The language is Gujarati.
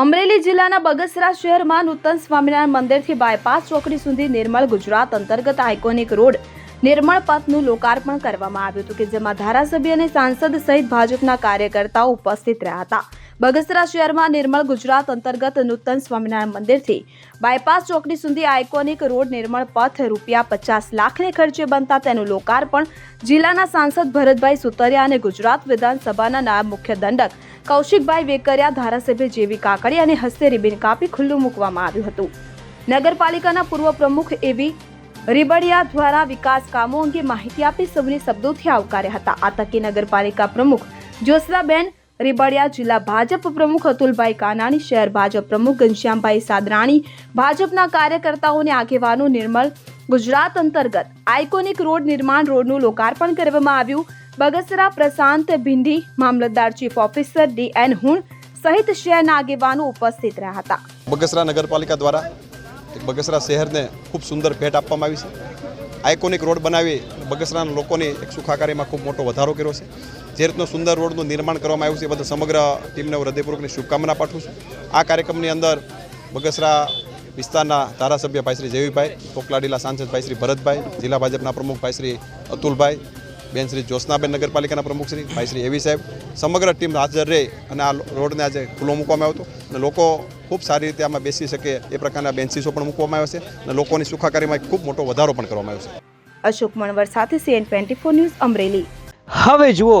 અમરેલી જિલ્લાના બગસરા શહેરમાં નૂતન સ્વામિનારાયણ મંદિરથી બાયપાસ ચોકડી સુધી નિર્મળ ગુજરાત અંતર્ગત આઇકોનિક રોડ નિર્મળ પથનું લોકાર્પણ કરવામાં આવ્યું હતું કે જેમાં ધારાસભ્ય અને સાંસદ સહિત ભાજપના કાર્યકર્તાઓ ઉપસ્થિત રહ્યા હતા. બગસરા શહેરમાં નિર્મળ ગુજરાત અંતર્ગત નૂતન સ્વામિનારાયણ મંદિરથી બાયપાસ ચોકડી સુધી આઇકોનિક રોડ નિર્મળ પથ રૂપિયા પચાસ લાખને ખર્ચે બનતા તેનું લોકાર્પણ જિલ્લાના સાંસદ ભરતભાઈ સુતરિયા અને ગુજરાત વિધાનસભાના નાયબ મુખ્ય દંડક કૌશિકભાઈ વેકરિયા ધારાસભ્ય જેવી કાકડી અને હસ્તે રિબિન કાપી ખુલ્લું મૂકવામાં આવ્યું હતું. નગરપાલિકાના પૂર્વ પ્રમુખ એવી રીબડિયા દ્વારા વિકાસ કામો અંગે માહિતી આપી સૌને શબ્દોથી આવકાર્યા હતા. આ તકે નગરપાલિકા પ્રમુખ જ્યોત્સનાબેન રીબડિયા જિલ્લા ભાજપ પ્રમુખ અતુલભાઈ કાનાણી, શહેર ભાજપ પ્રમુખ ઘનશ્યામભાઈ સાદરાણી, ભાજપના કાર્યકર્તાઓને આગેવાનો નિર્મળ ગુજરાત અંતર્ગત આઇકોનિક રોડ નિર્માણ રોડનું લોકાર્પણ કરવામાં આવ્યું. બગસરા પ્રશાંત ભિંડી મામલતદાર chief officer D N Hun સહિત શહેરના આગેવાનો ઉપસ્થિત રહ્યા હતા. બગસરા નગરપાલિકા દ્વારા બગસરા શહેરને ખૂબ સુંદર ભેટ આપવામાં આવી છે. આઇકોનિક રોડ બનાવી બગસરાના લોકોની એક સુખાકારીમાં ખૂબ મોટો વધારો કર્યો છે. જે રીતનો સુંદર રોડનું નિર્માણ કરવામાં આવ્યું છે. એ બદલ સમગ્ર ટીમને હું હૃદયપૂર્વકની શુભકામના પાઠવું છું. આ કાર્યક્રમની અંદર બગસરા વિસ્તારના ધારાસભ્ય ભાઈશ્રી જેવીભાઈ જયવીભાઈ કોકલાડીલા સાંસદ ભાઈશ્રી ભરતભાઈ જિલ્લા ભાજપના પ્રમુખ ભાઈ શ્રી અતુલભાઈ બેન શ્રી જ્યોત્સનાબેન નગરપાલિકાના પ્રમુખ શ્રી ભાઈ શ્રી એવી સાહેબ. સમગ્ર ટીમ હાજર રહે અને આ રોડને આજે ખુલ્લો મૂકવામાં આવ્યો હતો અને લોકો ખૂબ સારી રીતે આમાં બેસી શકે એ પ્રકારના બેન્ચીસો પણ મૂકવામાં આવ્યા છે અને લોકોની સુખાકારીમાં ખૂબ મોટો વધારો પણ કરવામાં આવ્યો છે. અશોક મણવર સાથે સીએન ટ્વેન્ટી ન્યૂઝ અમરેલી. હવે જુઓ